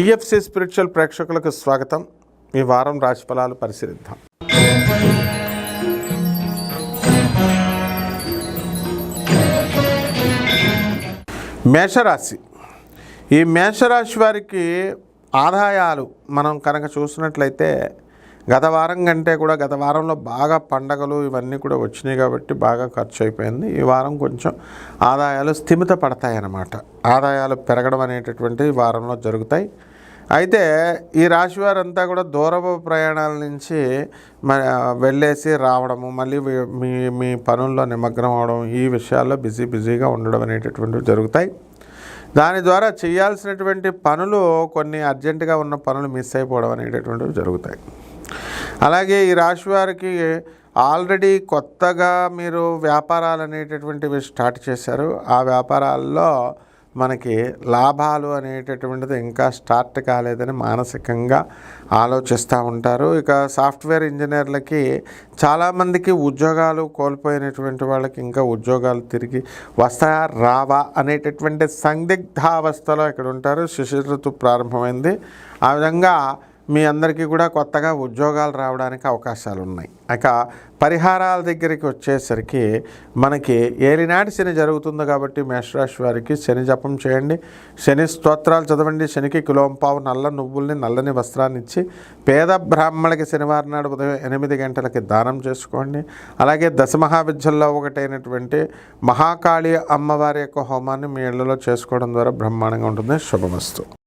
TFC spiritual ప్రేక్షకులకు స్వాగతం. ఈ వారం రాశిఫలాలు పరిశీలిద్దాం. మేషరాశి. ఈ మేషరాశి వారికి ఆదాయాలు మనం కనుక చూసినట్లయితే గత వారం కంటే కూడా గత వారంలో బాగా పండగలు ఇవన్నీ కూడా వచ్చినాయి కాబట్టి బాగా ఖర్చు అయిపోయింది ఈ వారం కొంచెం ఆదాయాలు స్థిమిత పడతాయి అన్నమాట ఆదాయాలు పెరగడం అనేటటువంటి వారంలో జరుగుతాయి. అయితే ఈ రాశి వారంతా కూడా దూరపు ప్రయాణాల నుంచి మ వెళ్ళేసి రావడము మళ్ళీ మీ మీ పనుల్లో నిమగ్నం అవడం ఈ విషయాల్లో బిజీ బిజీగా ఉండడం అనేటటువంటివి జరుగుతాయి. దాని ద్వారా చేయాల్సినటువంటి పనులు కొన్ని అర్జెంటుగా ఉన్న పనులు మిస్ అయిపోవడం అనేటటువంటివి జరుగుతాయి. అలాగే ఈ రాశి వారికి ఆల్రెడీ కొత్తగా మీరు వ్యాపారాలు అనేటటువంటివి స్టార్ట్ చేశారు. ఆ వ్యాపారాల్లో మనకి లాభాలు అనేటటువంటిది ఇంకా స్టార్ట్ కాలేదని మానసికంగా ఆలోచిస్తూ ఉంటారు. ఇక సాఫ్ట్వేర్ ఇంజనీర్లకి చాలామందికి ఉద్యోగాలు కోల్పోయినటువంటి వాళ్ళకి ఇంకా ఉద్యోగాలు తిరిగి వస్తాయా రావా అనేటటువంటి సందిగ్ధావస్థలో ఇక్కడ ఉంటారు. శిశిర ఋతు ప్రారంభమైంది. ఆ విధంగా మీ అందరికీ కూడా కొత్తగా ఉద్యోగాలు రావడానికి అవకాశాలు ఉన్నాయి ఇక పరిహారాల దగ్గరికి వచ్చేసరికి మనకి ఏలినాటి శని జరుగుతుంది కాబట్టి మేషరాశి వారికి శని జపం చేయండి. శని స్తోత్రాలు చదవండి. శనికి కిలోంపావు నల్ల నువ్వుల్ని నల్లని వస్త్రాన్ని ఇచ్చి పేద బ్రాహ్మణులకి శనివారం నాడు ఉదయం ఎనిమిది గంటలకి దానం చేసుకోండి. అలాగే దశమహావిద్యల్లో ఒకటైనటువంటి మహాకాళి అమ్మవారి యొక్క హోమాన్ని మీ ఇళ్ళలో చేసుకోవడం ద్వారా బ్రహ్మాండంగా ఉంటుంది. శుభమస్తు.